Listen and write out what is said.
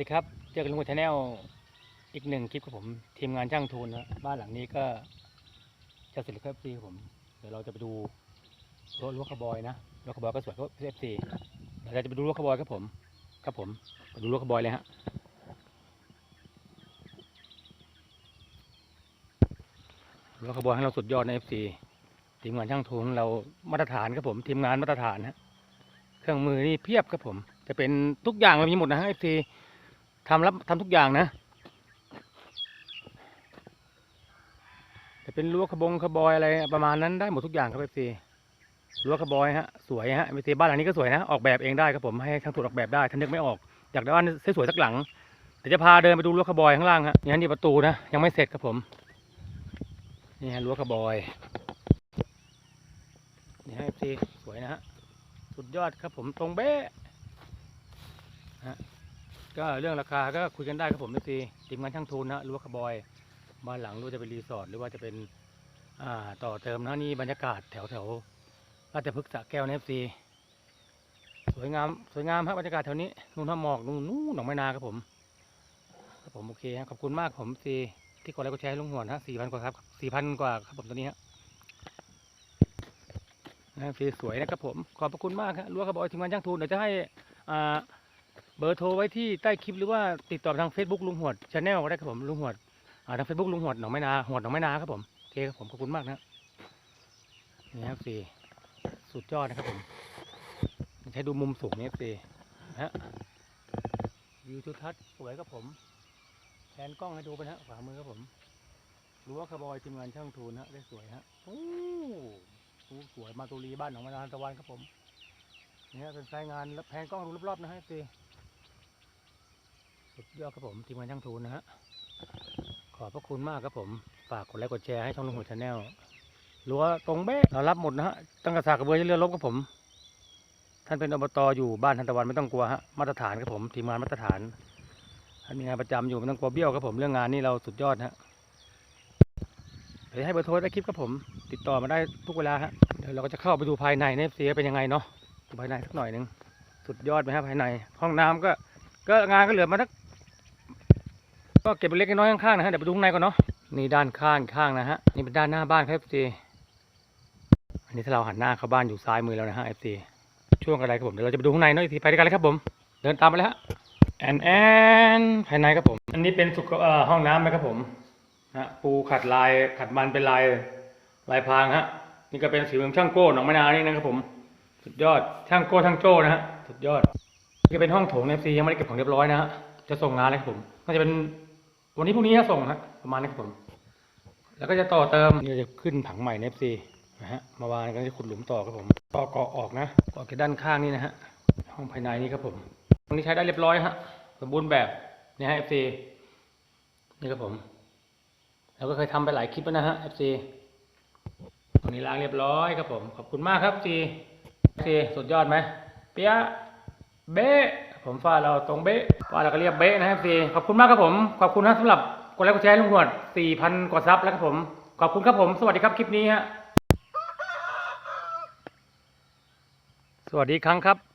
ดีครับ เจอกันลุงชาแนลอีกหนึ่งคลิปครับผม ทีมงานช่างทูนนะบ้านหลังนี้ก็จะเสร็จแล้วครับผม เดี๋ยวเราจะไปดูรั้วรั้วขบอยนะรั้วขบอยก็สวยก็เอฟซีเดี๋ยวเราจะไปดูรั้วขบอยครับผม ครับผมไปดูรั้วขบอยเลยฮะรั้วขบอยให้เราสุดยอดในเอฟซีทีมงานช่างทูนเรามาตรฐานครับผม ทีมงานมาตรฐานฮะเครื่องมือนี่เพียบครับผม จะเป็นทุกอย่างเรามีหมดนะฮะเอฟซี ทำรับทำทุกอย่างนะจะเป็นรั้วขบงขบอยอะไรประมาณนั้นได้หมดทุกอย่างครับเอฟซีรั้วขบอยฮะสวยฮะเอฟซีบ้านหลังนี้ก็สวยนะออกแบบเองได้ครับผมให้ช่างตูนออกแบบได้ท่านนึกไม่ออกอยากได้บ้านสวยๆสักหลังเดี๋ยวจะพาเดินไปดูรั้วขบอยข้างล่างฮะนี่ฮะนี่ประตูนะยังไม่เสร็จครับผมนี่ฮะรั้วขบอยนี่ฮะเอฟซีสวยนะฮะสุดยอดครับผมตรงเบ๊ะฮะ ก็เรื่องราคาก็คุยกันได้ครับผมเอฟซีทีมงานช่างทูนนะรั้วขบอยบ้านหลังรู้จะเป็นรีสอร์ทหรือว่าจะเป็นอ่าต่อเติมนะนี่บรรยากาศแถวแถวราชพฤกษ์สระแก้วเนฟซีสวยงามสวยงามครับบรรยากาศแถวนี้นู่นท่าหมอกนู่นนู่นหนองไม้นาครับผมครับผมโอเคครับขอบคุณมากผมซีที่กดไลค์กดแชร์ให้ลุงหวนฮะสี่พันกว่าครับสี่พันกว่าครับผมตอนนี้ฮะนะซีสวยนะครับผม ขอบพระคุณมากครับรั้วกระบอกทีมงานช่างทูนเดี๋ยวจะให้อ่า เบอร์โทรไว้ที่ใต้คลิปหรือว่าติดต่อทาง Facebook ลุงหวดชาแนลก็ได้ครับผมลุงหวดอ่าทางเฟซบุ๊กลุงหวดหนองไม้นาหวดหนองไม้นาครับผมโอเคครับผมขอบคุณมากนะนี่ครับสี่สุดยอดนะครับผมใช้ดูมุมสูงนี่สี่นะฮะวิวทิวทัศน์สวยครับผมแผนกล้องให้ดูไปนะฮะขวามือครับผมรั้วคาร์บอยทีมงานช่างทูนฮะได้สวยฮะโอ้สวยมาตุรีบ้านหนองไม้นาตะวันครับผมนี่ฮะเป็นสายงานแล้วแผนกล้องดูรอบๆนะฮะสี่ สุดยอดครับผมทีมงานช่างทูนนะฮะขอบพระคุณมากครับผม ฝากกดไลค์กดแชร์ให้ช่องลุงหัวชาแนลรั้วตรงเบ๊ะเรารับหมดนะฮะตั้งกระสากกระเบือเรือลบครับผม ท่านเป็นอบตอยู่บ้านทันตะวันไม่ต้องกลัวฮะมาตรฐานครับผมทีมงานมาตรฐานท่านมีงานประจำอยู่ไม่ต้องกลัวเบี้ยวครับผมเรื่องงานนี่เราสุดยอดฮะเดี๋ยวให้เบอร์โทรได้คลิปครับผม ติดต่อมาได้ทุกเวลาฮะเดี๋ยวเราก็จะเข้าไปดูภายในในเสียเป็นยังไงเนาะดูภายในสักหน่อยหนึ่งสุดยอดไหมครับภายใน ห้องน้ำก็ ก็งานก็เหลือมาสัก ก็เก็บเล็กน้อยข้างๆนะฮะเดี๋ยวไปดูข้างในก่อนเนาะนี่ด้านข้างข้างนะฮะนี่เป็นด้านหน้าบ้านครับเอฟซีอันนี้ถ้าเราหันหน้าเข้าบ้านอยู่ซ้ายมือแล้วนะฮะเอฟซีช่วงอะไรครับผมเดี๋ยวเราจะไปดูข้างในเนาะอีกทีไปด้วยกันเลยครับผม เดินตามไปเลยฮะแอนแอนภายในครับผม อันนี้เป็นสุขเอ่อห้องน้ำไหมครับผมนะปูขัดลายขัดมันเป็นลายลายพรางฮะนี่ก็เป็นสีมือช่างโก้หนองมะนาวนี่นะครับผม สุดยอดช่างโก้ช่างโจ้นะฮะสุดยอดนี่ก็เป็นห้องโถงเอฟซียังไม่ได้เก็บของเรียบร้อยนะฮะจะส่งงานเลยครับผมก็จะเป็น วันนี้พรุ่งนี้จะส่งฮะประมาณนี้ครับผม แล้วก็จะต่อเติมนี่จะขึ้นผังใหม่ใน FC นะฮะมาวานก็จะขุดหลุมต่อครับผม ต่อเกาะออกนะเกาะแค่ด้านข้างนี่นะฮะห้องภายในนี่ครับผมตรงนี้ใช้ได้เรียบร้อยฮะสมบูรณ์แบบนี่ฮะ FC นี่ครับผมเราก็เคยทำไปหลายคลิปแล้วนะฮะ FC ตรงนี้ล้างเรียบร้อยครับผม ขอบคุณมากครับ FC FC สุดยอดไหมเปียเบ๊ ผมฟาดเราตรงเบ๊ะฟาดเราก็เรียบเบ๊ะนะครับ FC ขอบคุณมากครับผม ขอบคุณนะสำหรับกดไลค์กดแชร์ลุงหวด4,000กว่าซับแล้วครับผม ขอบคุณครับผม สวัสดีครับคลิปนี้ฮะ สวัสดีครั้งครับ